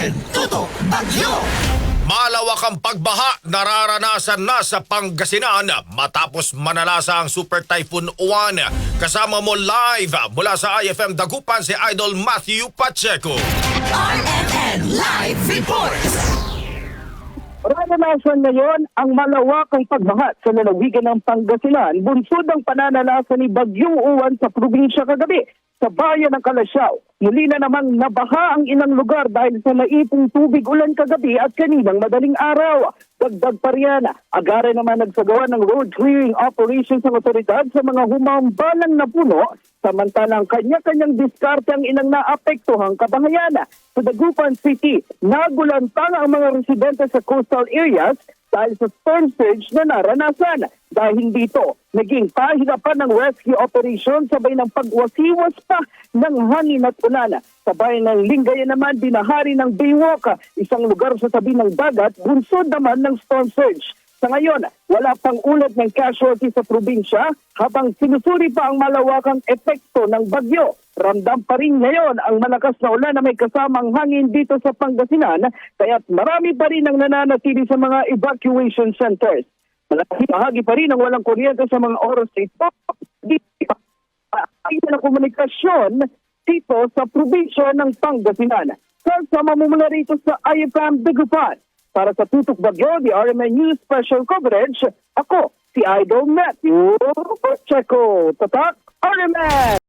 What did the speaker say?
RMN Tutok Bagyo. Malawak ang pagbaha nararanasan na sa Pangasinan matapos manalasa ang Super Typhoon Uwan. Kasama mo live mula sa IFM Dagupan si Idol Matthew Pacheco. RMN Live Reports. Naranasan ngayon ang malawakang pagbaha sa lalawigan ng Pangasinan, bunsod ang pananalasa ni Bagyong Uwan sa probinsya kagabi sa bayan ng Kalasyaw. Muli na namang nabaha ang ilang lugar dahil sa naipong tubig ulan kagabi at kaninang madaling araw. Dagdag pa riyan, agare naman nagsagawa ng road clearing operations ang otoridad sa mga humambalang na puno samantalang kanya-kanyang diskarte ang ilang naapektuhang kabahayan. Sa Dagupan City, nagulantang ang mga residente sa coastal areas dahil sa storm surge na naranasan. Dahil dito, naging pahirapan ng rescue operation sabay ng pagwasiwas pa ng hangin at ulan. Sa bayan ng Lingayen naman, binahari ng Baywalk, isang lugar sa tabi ng dagat, bunsod naman ng storm surge. Sa ngayon, wala pang ulat ng casualty sa probinsya habang sinusuri pa ang malawakang epekto ng bagyo. Ramdam pa rin ngayon ang malakas na ulan na may kasamang hangin dito sa Pangasinan kaya't marami pa rin ang nananatili sa mga evacuation centers. Malaki bahagi pa rin ang walang kuryente sa mga oras ito. Dito, na komunikasyon dito sa probinsya ng Pangasinan. Sa mamumula rito sa IFM Dagupan. Para sa Tutok Bagyo, the RMN News Special Coverage, ako, si Idol Matthew Pacheco. Tatak, RMN!